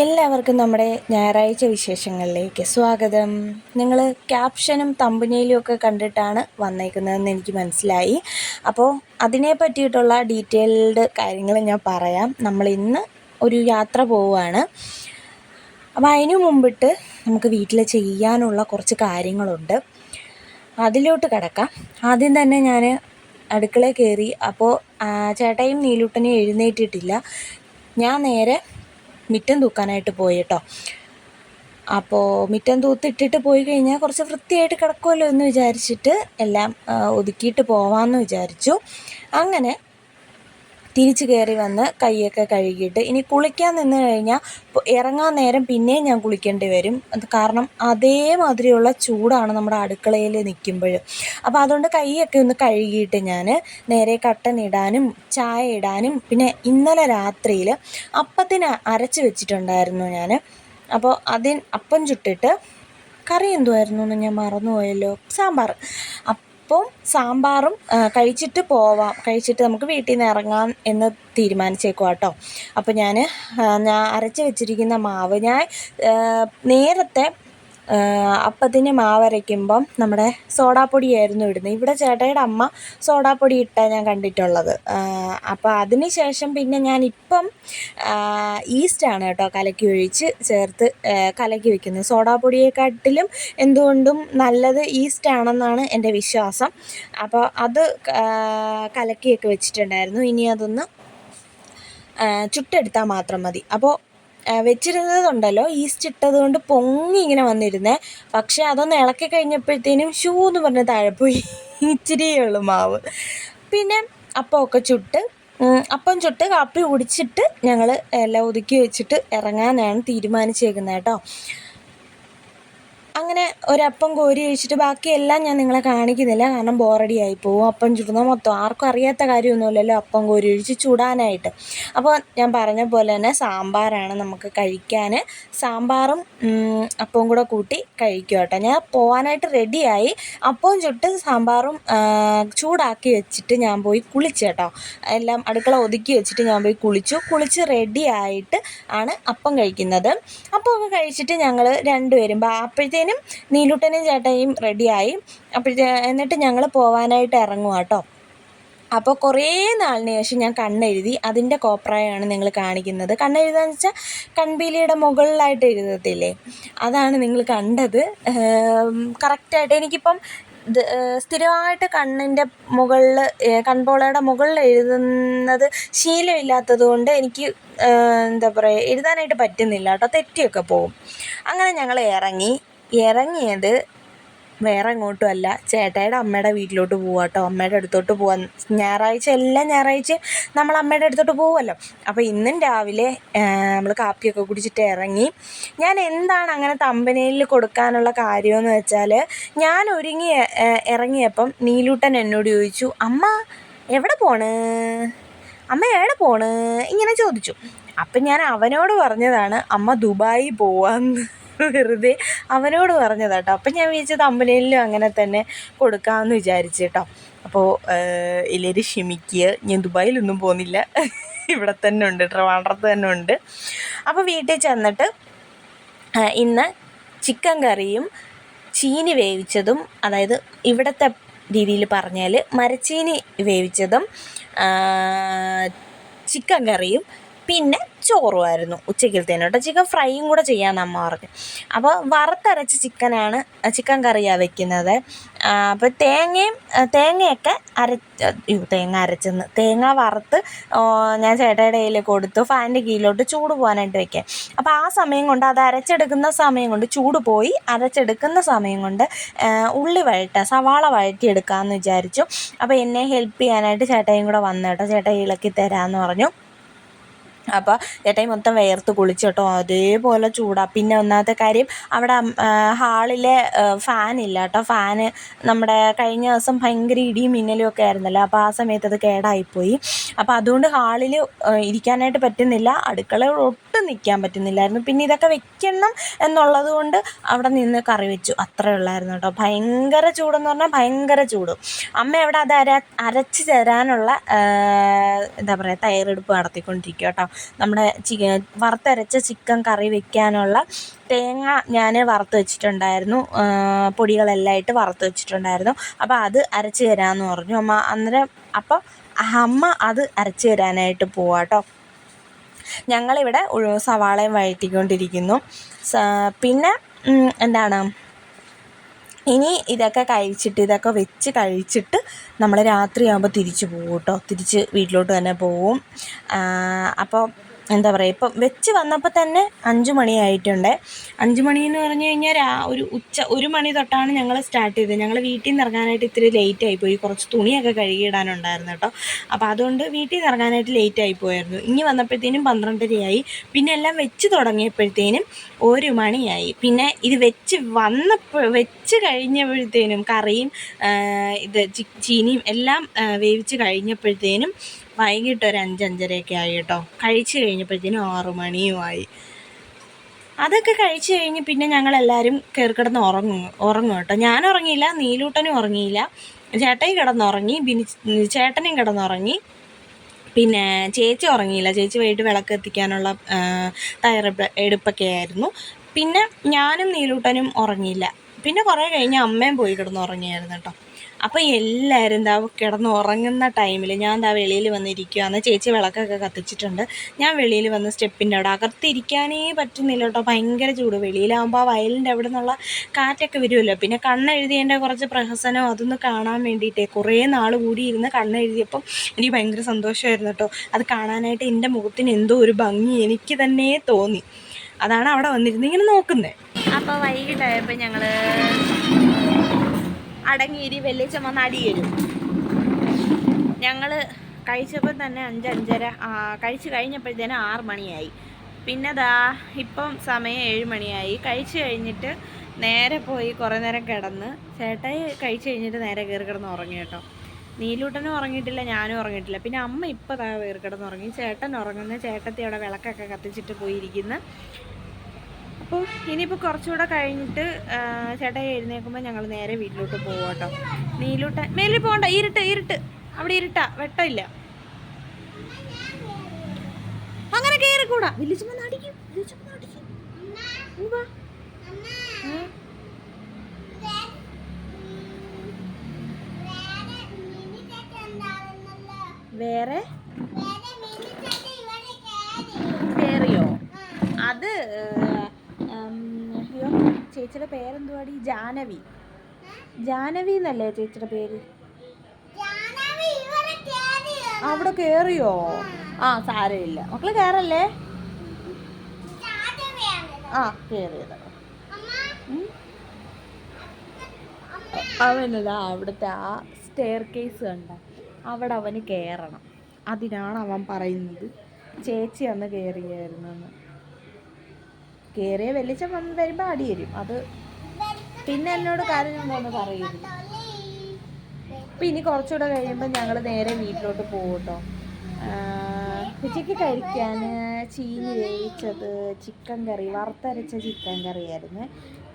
എല്ലാവർക്കും നമ്മുടെ ഞായറാഴ്ച വിശേഷങ്ങളിലേക്ക് സ്വാഗതം. നിങ്ങൾ ക്യാപ്ഷനും തമ്പനയിലും ഒക്കെ കണ്ടിട്ടാണ് വന്നേക്കുന്നതെന്ന് എനിക്ക് മനസ്സിലായി. അപ്പോൾ അതിനെ പറ്റിയിട്ടുള്ള ഡീറ്റെയിൽഡ് കാര്യങ്ങൾ ഞാൻ പറയാം. നമ്മൾ ഇന്ന് ഒരു യാത്ര പോവുകയാണ്. അപ്പോൾ അതിനു മുമ്പിട്ട് നമുക്ക് വീട്ടിൽ ചെയ്യാനുള്ള കുറച്ച് കാര്യങ്ങളുണ്ട്. അതിലോട്ട് കിടക്കാം. ആദ്യം തന്നെ ഞാൻ അടുക്കളയിൽ കയറി അപ്പോൾ ചേട്ടയും നീലൂട്ടനെയും എഴുന്നേറ്റിട്ടില്ല. ഞാൻ നേരെ മിറ്റം തൂക്കാനായിട്ട് പോയി കേട്ടോ. അപ്പോൾ മിറ്റം തൂത്തിട്ടിട്ട് പോയി കഴിഞ്ഞാൽ കുറച്ച് വൃത്തിയായിട്ട് കിടക്കുമല്ലോ എന്ന് വിചാരിച്ചിട്ട് എല്ലാം ഒതുക്കിയിട്ട് പോവാമെന്ന് വിചാരിച്ചു. അങ്ങനെ തിരിച്ച് കയറി വന്ന് കൈയൊക്കെ കഴുകിയിട്ട് ഇനി കുളിക്കാൻ നിന്ന് കഴിഞ്ഞാൽ ഇറങ്ങാൻ നേരം പിന്നെയും ഞാൻ കുളിക്കേണ്ടി വരും. അത് കാരണം അതേമാതിരിയുള്ള ചൂടാണ് നമ്മുടെ അടുക്കളയിൽ നിൽക്കുമ്പോൾ അപ്പോൾ അതുകൊണ്ട് കൈയൊക്കെ ഒന്ന് കഴുകിയിട്ട് ഞാൻ നേരെ കട്ടൻ ഇടാനും ചായ ഇടാനും പിന്നെ ഇന്നലെ രാത്രിയിൽ അപ്പത്തിന് അരച്ച് വെച്ചിട്ടുണ്ടായിരുന്നു ഞാൻ അപ്പോൾ അതിന് അപ്പം ചുട്ടിട്ട് കറി എന്തുമായിരുന്നു എന്ന് ഞാൻ മറന്നുപോയല്ലോ? സാമ്പാർ. അപ്പം സാമ്പാറും കഴിച്ചിട്ട് പോവാം. കഴിച്ചിട്ട് നമുക്ക് വീട്ടിൽ നിന്ന് ഇറങ്ങാം എന്ന് തീരുമാനിച്ചേക്കുക കേട്ടോ അപ്പോൾ ഞാൻ ഞാൻ അരച്ച് വെച്ചിരിക്കുന്ന മാവ് ഞാൻ നേരത്തെ അപ്പത്തിന് മാവരയ്ക്കുമ്പം നമ്മുടെ സോഡാപ്പൊടിയായിരുന്നു ഇടുന്നത് ഇവിടെ ചേട്ടായിയുടെ അമ്മ സോഡാപ്പൊടി ഇട്ടാണ് ഞാൻ കണ്ടിട്ടുള്ളത്. അപ്പോൾ അതിന് ശേഷം പിന്നെ ഞാൻ ഞാനിപ്പം ഈസ്റ്റാണ് കേട്ടോ കലക്കി ഒഴിച്ച് ചേർത്ത് കലക്കി വെക്കുന്നത്. സോഡാപ്പൊടിയെക്കാട്ടിലും എന്തുകൊണ്ടും നല്ലത് ഈസ്റ്റാണെന്നാണ് എന്റെ വിശ്വാസം. അപ്പോൾ അത് കലക്കിയൊക്കെ വെച്ചിട്ടുണ്ടായിരുന്നു. ഇനി അതൊന്ന് ചുട്ടെടുത്താൽ മാത്രം മതി. അപ്പോൾ വെച്ചിരുന്നതുണ്ടല്ലോ. ഈസ്റ്റ് ഇട്ടത് കൊണ്ട് പൊങ്ങി ഇങ്ങനെ വന്നിരുന്നേ. പക്ഷേ അതൊന്ന് ഇളക്കി കഴിഞ്ഞപ്പോഴത്തേനും ഷൂ എന്ന് പറഞ്ഞ താഴെ പോയി. ഇച്ചിരിയേ ഉള്ളൂ മാവ്. പിന്നെ അപ്പമൊക്കെ ചുട്ട് അപ്പം ചുട്ട് കാപ്പി കുടിച്ചിട്ട് ഞങ്ങൾ എല്ലാം ഒതുക്കി വെച്ചിട്ട് ഇറങ്ങാനാണ് തീരുമാനിച്ചേക്കുന്നത് കേട്ടോ. അങ്ങനെ ഒരപ്പം കോരി കഴിച്ചിട്ട് ബാക്കിയെല്ലാം ഞാൻ നിങ്ങളെ കാണിക്കുന്നില്ല. കാരണം ബോറടിയായി പോവും. അപ്പം ചുടുന്ന മൊത്തം ആർക്കും അറിയാത്ത കാര്യമൊന്നുമില്ലല്ലോ അപ്പം കോരി ഒഴിച്ച് ചുടാനായിട്ട്. അപ്പോൾ ഞാൻ പറഞ്ഞ പോലെ തന്നെ സാമ്പാറാണ് നമുക്ക് കഴിക്കാൻ. സാമ്പാറും അപ്പവും കൂടെ കൂട്ടി കഴിക്കും കേട്ടോ. ഞാൻ പോകാനായിട്ട് റെഡിയായി. അപ്പവും ചുട്ട് സാമ്പാറും ചൂടാക്കി വെച്ചിട്ട് ഞാൻ പോയി കുളിച്ചു കേട്ടോ. എല്ലാം അടുക്കള ഒതുക്കി വെച്ചിട്ട് ഞാൻ പോയി കുളിച്ചു. കുളിച്ച് റെഡി ആയിട്ട് ആണ് അപ്പം കഴിക്കുന്നത്. അപ്പമൊക്കെ കഴിച്ചിട്ട് ഞങ്ങൾ രണ്ടുപേരും അപ്പോഴത്തേനും നീലൂട്ടനും ചേട്ടയും റെഡിയായി അപ്പോൾ എന്നിട്ട് ഞങ്ങൾ പോവാനായിട്ട് ഇറങ്ങുക കേട്ടോ അപ്പോൾ കുറേ നാളിന് ശേഷം ഞാൻ കണ്ണെഴുതി അതിന്റെ കോപ്രായമാണ് നിങ്ങൾ കാണിക്കുന്നത്. കണ്ണെഴുതാന്ന് വെച്ചാൽ കൺപീലിയുടെ മുകളിലായിട്ട് എഴുതത്തില്ലേ? അതാണ് നിങ്ങൾ കണ്ടത്. കറക്റ്റായിട്ട് എനിക്കിപ്പം സ്ഥിരമായിട്ട് കണ്ണിന്റെ മുകളിൽ കൺപോളയുടെ മുകളിൽ എഴുതുന്നത് ശീലമില്ലാത്തത് കൊണ്ട് എനിക്ക് എന്താ പറയുക എഴുതാനായിട്ട് പറ്റുന്നില്ല കേട്ടോ തെറ്റിയൊക്കെ പോകും അങ്ങനെ ഞങ്ങൾ ഇറങ്ങി. ഇറങ്ങിയത് വേറെ എങ്ങോട്ടും അല്ല ചേട്ടായിയുടെ അമ്മയുടെ വീട്ടിലോട്ട് പോവാം കേട്ടോ അമ്മയുടെ അടുത്തോട്ട് പോവാൻ ഞായറാഴ്ച എല്ലാ ഞായറാഴ്ച നമ്മൾ അമ്മയുടെ അടുത്തോട്ട് പോകുമല്ലോ അപ്പോൾ ഇന്നും രാവിലെ നമ്മൾ കാപ്പിയൊക്കെ കുടിച്ചിട്ട് ഇറങ്ങി. ഞാൻ എന്താണ് അങ്ങനെ തമ്പനയിൽ കൊടുക്കാനുള്ള കാര്യമെന്ന് വെച്ചാൽ ഞാൻ ഒരുങ്ങി ഇറങ്ങിയപ്പം നീലൂട്ടൻ എന്നോട് ചോദിച്ചു അമ്മ എവിടെ പോണ്? അമ്മ എവിടെ പോണ്? ഇങ്ങനെ ചോദിച്ചു. അപ്പം ഞാൻ അവനോട് പറഞ്ഞതാണ് അമ്മ ദുബായി പോവാന്ന്. വെറുതെ അവനോട് പറഞ്ഞതാട്ടോ അപ്പം ഞാൻ വിചാരിച്ചത് അമ്പലയിലും അങ്ങനെ തന്നെ കൊടുക്കാമെന്ന് വിചാരിച്ചു കേട്ടോ അപ്പോൾ എല്ലാവരും ക്ഷമിക്കുക ഞാൻ ദുബായിലൊന്നും പോകുന്നില്ല ഇവിടെ തന്നെ ഉണ്ട് ട്രിവാൻഡ്രത്ത് തന്നെ ഉണ്ട്. അപ്പോൾ വീട്ടിൽ ചെന്നിട്ട് ഇന്ന് ചിക്കൻ കറിയും ചീനി വേവിച്ചതും അതായത് ഇവിടുത്തെ രീതിയിൽ പറഞ്ഞാൽ മരച്ചീനി വേവിച്ചതും ചിക്കൻ കറിയും പിന്നെ ചോറുമായിരുന്നു ഉച്ചയ്ക്കലത്തേന് കേട്ടോ. ചിക്കൻ ഫ്രൈയും കൂടെ ചെയ്യാമെന്ന് അമ്മ പറഞ്ഞു. അപ്പോൾ വറുത്തരച്ച ചിക്കനാണ് ചിക്കൻ കറിയാണ് വെക്കുന്നത്. അപ്പോൾ തേങ്ങയും തേങ്ങയൊക്കെ അര തേങ്ങ അരച്ചെന്ന്. തേങ്ങ വറുത്ത് ഞാൻ ചേട്ടയുടെ കയ്യിൽ കൊടുത്തു. ഫാനിന്റെ കീഴിലോട്ട് ചൂട് പോകാനായിട്ട് വെക്കാം അപ്പോൾ ആ സമയം കൊണ്ട് അത് അരച്ചെടുക്കുന്ന സമയം കൊണ്ട് ചൂട് പോയി അരച്ചെടുക്കുന്ന സമയം കൊണ്ട് ഉള്ളി വഴറ്റുക സവാള വഴറ്റിയെടുക്കാമെന്ന് വിചാരിച്ചു. അപ്പോൾ എന്നെ ഹെൽപ്പ് ചെയ്യാനായിട്ട് ചേട്ടയും കൂടെ വന്നു കേട്ടോ. ചേട്ടൻ ഇളക്കി തരാമെന്ന് പറഞ്ഞു. അപ്പോൾ ചേട്ടായി മൊത്തം വേർത്ത് കുളിച്ചു കേട്ടോ. അതേപോലെ ചൂടാണ് പിന്നെ ഒന്നാമത്തെ കാര്യം അവിടെ ഹാളിലെ ഫാനില്ല കേട്ടോ. ഫാന് നമ്മുടെ കഴിഞ്ഞ ദിവസം ഭയങ്കര ഇടിയും മിന്നലും ഒക്കെ ആയിരുന്നല്ലോ. അപ്പോൾ ആ സമയത്ത് അത് കേടായിപ്പോയി. അപ്പോൾ അതുകൊണ്ട് ഹാളിൽ ഇരിക്കാനായിട്ട് പറ്റുന്നില്ല. അടുക്കള ഒട്ടും നിൽക്കാൻ പറ്റുന്നില്ലായിരുന്നു. പിന്നെ ഇതൊക്കെ വെക്കണം എന്നുള്ളത് കൊണ്ട് അവിടെ നിന്ന് കറി വെച്ചു. അത്രേ ഉള്ളായിരുന്നു കേട്ടോ. ഭയങ്കര ചൂടെന്ന് പറഞ്ഞാൽ ഭയങ്കര ചൂട്. അമ്മ അവിടെ അത് അര അരച്ച് തരാനുള്ള എന്താ പറയുക തയ്യാറെടുപ്പ് നടത്തിക്കൊണ്ടിരിക്കുക കേട്ടോ. നമ്മുടെ വറുത്തരച്ച ചിക്കൻ കറി വെക്കാനുള്ള തേങ്ങ ഞാൻ വറുത്ത് വെച്ചിട്ടുണ്ടായിരുന്നു. പൊടികളെല്ലാം ആയിട്ട് വറുത്ത് വെച്ചിട്ടുണ്ടായിരുന്നു. അപ്പോൾ അത് അരച്ച് തരാമെന്ന് പറഞ്ഞു. അമ്മ അന്നേരം അപ്പോൾ അമ്മ അത് അരച്ച് തരാനായിട്ട് പോവാട്ടോ ഞങ്ങളിവിടെ സവാളയും വഴറ്റിക്കൊണ്ടിരിക്കുന്നു. പിന്നെ എന്താണ്? ഇനി ഇതൊക്കെ കഴിച്ചിട്ട് ഇതൊക്കെ വെച്ച് കഴിച്ചിട്ട് നമ്മൾ രാത്രിയാകുമ്പോൾ തിരിച്ച് പോകും കേട്ടോ തിരിച്ച് വീട്ടിലോട്ട് തന്നെ പോവും. അപ്പോൾ എന്താ പറയുക ഇപ്പം വെച്ച് വന്നപ്പോൾ തന്നെ അഞ്ച് മണിയായിട്ടുണ്ട് അഞ്ച് മണി എന്ന് പറഞ്ഞു കഴിഞ്ഞാൽ രാ ഒരു ഉച്ച ഒരു മണി തൊട്ടാണ് ഞങ്ങൾ സ്റ്റാർട്ട് ചെയ്തത്. ഞങ്ങൾ വീട്ടിൽ നിന്ന് ഇറങ്ങാനായിട്ട് ഇത്തിരി ലേറ്റ് ആയിപ്പോയി കുറച്ച് തുണിയൊക്കെ കഴുകിയിടാനുണ്ടായിരുന്നു കേട്ടോ. അപ്പോൾ അതുകൊണ്ട് വീട്ടിൽ നിന്ന് ഇറങ്ങാനായിട്ട് ലേറ്റ് ആയിപ്പോയായിരുന്നു ഇനി വന്നപ്പോഴത്തേനും പന്ത്രണ്ടരയായി പിന്നെ എല്ലാം വെച്ച് തുടങ്ങിയപ്പോഴത്തേനും ഒരു മണിയായി പിന്നെ ഇത് വെച്ച് വന്നപ്പോൾ വെച്ച് കഴിഞ്ഞപ്പോഴത്തേനും കറിയും ഇത് ചീനിയും എല്ലാം വേവിച്ച് കഴിഞ്ഞപ്പോഴത്തേനും വൈകിട്ട് ഒരു അഞ്ചഞ്ചരയൊക്കെ ആയി കേട്ടോ. കഴിച്ചു കഴിഞ്ഞപ്പോഴത്തേനും ആറു മണിയുമായി അതൊക്കെ കഴിച്ചു കഴിഞ്ഞ് പിന്നെ ഞങ്ങളെല്ലാവരും കയറി കിടന്ന് ഉറങ്ങും ഉറങ്ങും കേട്ടോ. ഞാൻ ഉറങ്ങിയില്ല നീലൂട്ടനും ഉറങ്ങിയില്ല. ചേട്ടയും കിടന്നുറങ്ങി ബിനി ചേട്ടനും കിടന്നുറങ്ങി. പിന്നെ ചേച്ചി ഉറങ്ങിയില്ല. ചേച്ചി വൈകിട്ട് വിളക്ക് എത്തിക്കാനുള്ള തയ്യാറെടുപ്പ് എടുപ്പൊക്കെ ആയിരുന്നു. പിന്നെ ഞാനും നീലൂട്ടനും ഉറങ്ങിയില്ല. പിന്നെ കുറേ കഴിഞ്ഞ് അമ്മയും പോയി കിടന്നുറങ്ങിയായിരുന്നു കേട്ടോ. അപ്പോൾ എല്ലാവരും എന്താ കിടന്ന് ഉറങ്ങുന്ന ടൈമിൽ ഞാൻ എന്താ വെളിയിൽ വന്നിരിക്കുകയാണ് ചേച്ചി വിളക്കൊക്കെ കത്തിച്ചിട്ടുണ്ട്. ഞാൻ വെളിയിൽ വന്ന് സ്റ്റെപ്പിന്റെ അവിടെ അകത്തിരിക്കാനേ പറ്റുന്നില്ല കേട്ടോ. ഭയങ്കര ചൂട്. വെളിയിലാകുമ്പോൾ ആ വയലിന്റെ അവിടെ നിന്നുള്ള കാറ്റൊക്കെ വരുമല്ലോ. പിന്നെ കണ്ണെഴുതിയതിന്റെ കുറച്ച് പ്രഹസനം അതൊന്ന് കാണാൻ വേണ്ടിയിട്ടേ കുറേ നാൾ കൂടി ഇരുന്ന് കണ്ണെഴുതിയപ്പം എനിക്ക് ഭയങ്കര സന്തോഷമായിരുന്നു കേട്ടോ. അത് കാണാനായിട്ട് എന്റെ മുഖത്തിന് എന്തോ ഒരു ഭംഗി എനിക്ക് തന്നെ തോന്നി. അതാണ് അവിടെ വന്നിരുന്ന് ഇങ്ങനെ നോക്കുന്നത് അപ്പോൾ വൈകിട്ടായപ്പോൾ ഞങ്ങൾ അടങ്ങിയിരി വെള്ളിച്ചം വന്ന് അടി വരും ഞങ്ങൾ കഴിച്ചപ്പോൾ തന്നെ അഞ്ച് അഞ്ചര കഴിഞ്ഞപ്പോഴത്തേനും ആറ് മണിയായി. പിന്നെ ദാ ഇപ്പം സമയം ഏഴ് മണിയായി. കഴിച്ച് കഴിഞ്ഞിട്ട് നേരെ പോയി കുറേ നേരം കിടന്ന് ചേട്ടായി കഴിച്ചു കഴിഞ്ഞിട്ട് നേരെ കയറി കിടന്ന് ഉറങ്ങി കേട്ടോ. നീലൂട്ടനും ഉറങ്ങിയിട്ടില്ല ഞാനും ഉറങ്ങിയിട്ടില്ല. പിന്നെ അമ്മ ഇപ്പോൾ താ കയറി കിടന്ന് ഉറങ്ങി. ചേട്ടൻ ഉറങ്ങുന്ന. ചേട്ടത്തി അവിടെ വിളക്കൊക്കെ കത്തിച്ചിട്ട് പോയിരിക്കുന്നു. അപ്പോൾ ഇനിയിപ്പോൾ കുറച്ചുകൂടെ കഴിഞ്ഞിട്ട് ചേട്ടായി എഴുന്നേൽക്കുമ്പോൾ ഞങ്ങൾ നേരെ വീട്ടിലോട്ട് പോകും കേട്ടോ നീലൂട്ട മേലിൽ പോകണ്ട ഇരുട്ട് ഇരുട്ട്. അവിടെ ഇരുട്ടാ വെട്ടമില്ല. അങ്ങനെ കയറിക്കൂടാ വില്ലിച്ചമ്മ നടിക്കും നടിക്കും? വേറെ? കയറിയോ അത് അയ്യോ ചേച്ചിയുടെ പേരെന്തുവാടി? ജാനവി. ജാനവി എന്നല്ലേ ചേച്ചിയുടെ പേര്? അവിടെ കയറിയോ ആ സാരമില്ല. മക്കൾ കയറല്ലേ ആ കയറിയത്. അവനതാ അവിടുത്തെ ആ സ്റ്റെയർ കേസ് കണ്ട? അവിടെ അവന് കയറണം അതിനാണ് അവൻ പറയുന്നത് ചേച്ചി അന്ന് കയറിയായിരുന്നെന്ന് കയറിയ വെളിച്ചം വന്ന് വരുമ്പോൾ അടി വരും. അത് പിന്നെ എന്നോട് കാര്യമുണ്ടോന്ന് പറയരുത് അപ്പം ഇനി കുറച്ചുകൂടെ കഴിയുമ്പോൾ ഞങ്ങൾ നേരെ വീട്ടിലോട്ട് പോകും കേട്ടോ ഉച്ചയ്ക്ക് കഴിക്കാൻ ചീനി വേവിച്ചത് ചിക്കൻ കറി വറുത്തരച്ച ചിക്കൻ കറിയായിരുന്നു.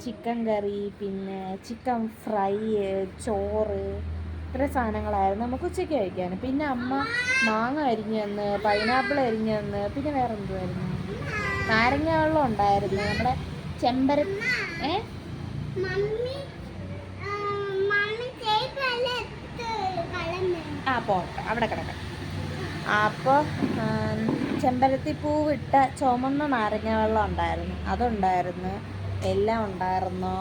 ചിക്കൻ കറി പിന്നെ ചിക്കൻ ഫ്രൈ ചോറ് ഇത്ര സാധനങ്ങളായിരുന്നു നമുക്ക് ഉച്ചയ്ക്ക് കഴിക്കാൻ പിന്നെ അമ്മ മാങ്ങ അരിഞ്ഞു തന്ന് പൈനാപ്പിൾ അരിഞ്ഞു തന്ന് പിന്നെ വേറെ എന്തുമായിരുന്നു നാരങ്ങ വെള്ളം ഉണ്ടായിരുന്നു. നമ്മുടെ ചെമ്പര ഏ? ആ പോട്ടെ അവിടെ കിടക്കാം. അപ്പോൾ ചെമ്പരത്തി പൂവിട്ട ചുമന്ന നാരങ്ങ വെള്ളം ഉണ്ടായിരുന്നു. അതുണ്ടായിരുന്നു. എല്ലാം ഉണ്ടായിരുന്നു.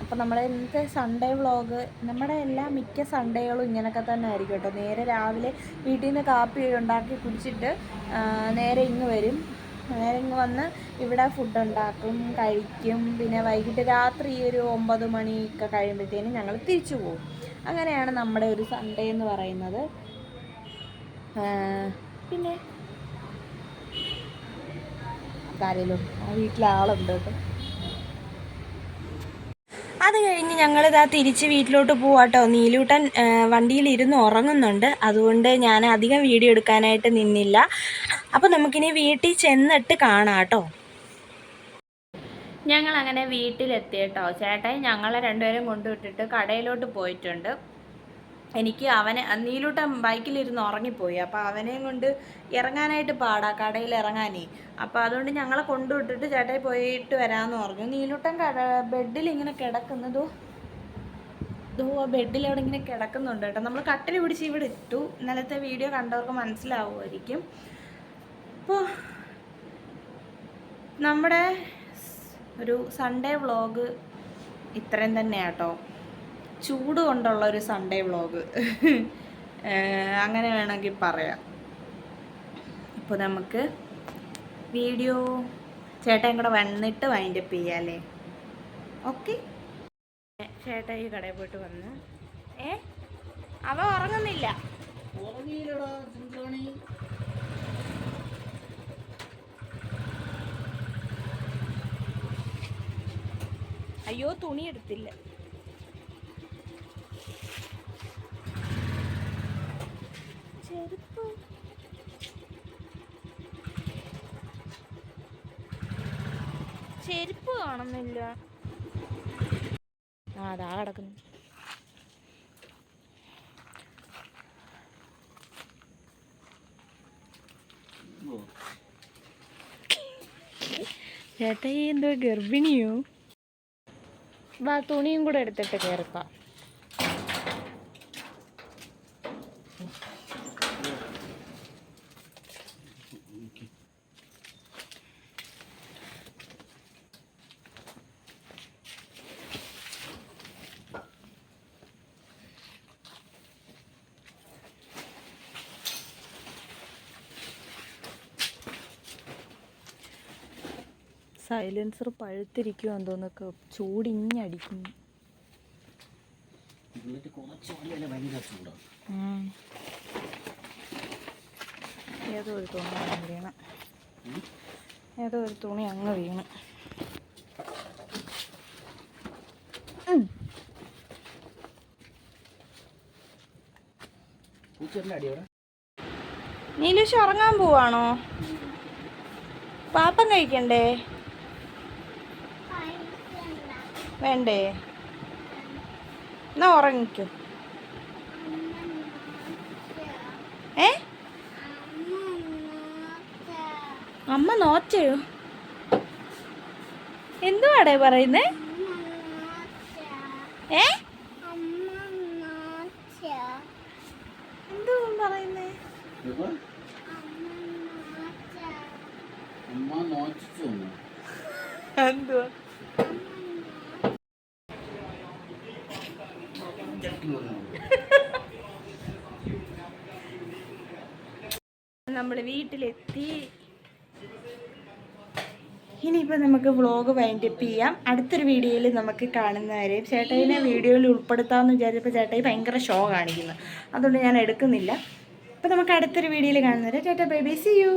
അപ്പോൾ നമ്മുടെ ഇന്നത്തെ സൺഡേ വ്ളോഗ് നമ്മുടെ എല്ലാ മിക്ക സൺഡേകളും ഇങ്ങനെയൊക്കെ തന്നെ ആയിരിക്കും കേട്ടോ. നേരെ രാവിലെ വീട്ടിൽ നിന്ന് കാപ്പി ഉണ്ടാക്കി കുടിച്ചിട്ട് നേരെ ഇങ്ങ് വരും. നേരെ ഇങ്ങ് വന്ന് ഇവിടെ ഫുഡ് ഉണ്ടാക്കും കഴിക്കും. പിന്നെ വൈകിട്ട് രാത്രി ഒരു ഒമ്പത് മണിയൊക്കെ കഴിയുമ്പോഴത്തേനും ഞങ്ങൾ തിരിച്ചു പോകും. അങ്ങനെയാണ് നമ്മുടെ ഒരു സൺഡേ എന്ന് പറയുന്നത്. പിന്നെ കാര്യമല്ലോ. വീട്ടിലെ ആളുണ്ട് കേട്ടോ. അത് കഴിഞ്ഞ് ഞങ്ങളിതാ തിരിച്ച് വീട്ടിലോട്ട് പോവാട്ടോ നീലൂട്ടൻ വണ്ടിയിൽ ഇരുന്ന് ഉറങ്ങുന്നുണ്ട്. അതുകൊണ്ട് ഞാൻ അധികം വീഡിയോ എടുക്കാനായിട്ട് നിന്നില്ല. അപ്പോൾ നമുക്കിനി വീട്ടിൽ ചെന്നിട്ട് കാണാട്ടോ ഞങ്ങൾ അങ്ങനെ വീട്ടിലെത്തി കേട്ടോ. ചേട്ടായി ഞങ്ങളെ രണ്ടുപേരും കൊണ്ടുവിട്ടിട്ട് കടയിലോട്ട് പോയിട്ടുണ്ട്. എനിക്ക് അവനെ നീലൂട്ടൻ ബൈക്കിലിരുന്ന് ഉറങ്ങിപ്പോയി. അപ്പോൾ അവനെയും കൊണ്ട് ഇറങ്ങാനായിട്ട് പാടാ കടയിൽ ഇറങ്ങാനേ. അപ്പോൾ അതുകൊണ്ട് ഞങ്ങളെ കൊണ്ടുവിട്ടിട്ട് ചേട്ടായി പോയിട്ട് വരാമെന്ന് പറഞ്ഞു. നീലൂട്ടൻ കട ബെഡിൽ ഇങ്ങനെ കിടക്കുന്നതോ ദോ ആ ബെഡിൽ അവിടെ ഇങ്ങനെ കിടക്കുന്നുണ്ട് കേട്ടോ. നമ്മൾ കട്ടിൽ പിടിച്ച് ഇവിടെ ഇട്ടു. ഇന്നലത്തെ വീഡിയോ കണ്ടവർക്ക് മനസ്സിലാവുമായിരിക്കും. അപ്പോൾ നമ്മുടെ ഒരു സൺഡേ വ്ളോഗ് ഇത്രയും തന്നെയാട്ടോ. ചൂട് കൊണ്ടുള്ള ഒരു സൺഡേ വ്ളോഗ് അങ്ങനെ വേണമെങ്കിൽ പറയാം. ഇപ്പോൾ നമുക്ക് വീഡിയോ ചേട്ടൻ കൂടെ വന്നിട്ട് വൈൻഡപ്പ് അല്ലേ? ഓക്കെ ചേട്ടൻ ഈ കടയിൽ പോയിട്ട് വന്ന്. ഏ? അവ ഉറങ്ങുന്നില്ല. ഉറങ്ങിയില്ലടാ അയ്യോ തുണി എടുത്തില്ല. ചെരുപ്പ്. ചെരുപ്പ് കാണുന്നില്ല. ആ അതാ കിടക്കുന്നു. ചേട്ടാ ഈ എന്തോ ഗർഭിണിയോ? വാ തുണിയും കൂടെ എടുത്തിട്ട് കയറിപ്പാ സൈലൻസർ പഴുത്തിരിക്കുവാന്ന് തോന്നുന്നു. ചൂടിഞ്ഞടിക്കുന്നു. ഏതോ ഒരു തുണി അങ്ങ് വീണ്. ഏതോ ഒരു തുണി അങ്ങ് വീണ്. നീലുഷ് ഉറങ്ങാൻ പോവാണോ? പാപ്പം കഴിക്കണ്ടേ? വേണ്ടേ? എന്നാ ഉറങ്ങിക്കോ. ഏ? അമ്മ നോച്ചയോ എന്തുവാടേ പറയുന്നേ? ഏ എന്തുവാ പറയുന്നേ ഇപ്പൊ അമ്മ നോച്ചു എന്തുവാ നമ്മൾ വീട്ടിലെത്തി. ഇനിയിപ്പോൾ നമുക്ക് വ്ളോഗ് വൈൻഡപ്പ് ചെയ്യാം. അടുത്തൊരു വീഡിയോയിൽ നമുക്ക് കാണുന്നവരെ ചേട്ടായിനെ വീഡിയോയിൽ ഉൾപ്പെടുത്താമെന്ന് വിചാരിച്ചപ്പോൾ ചേട്ടായി ഭയങ്കര ഷോ കാണിക്കുന്നു. അതുകൊണ്ട് ഞാൻ എടുക്കുന്നില്ല. അപ്പോൾ നമുക്ക് അടുത്തൊരു വീഡിയോയിൽ കാണുന്നവരെ ചേട്ടാ ബൈ ബൈ സി യു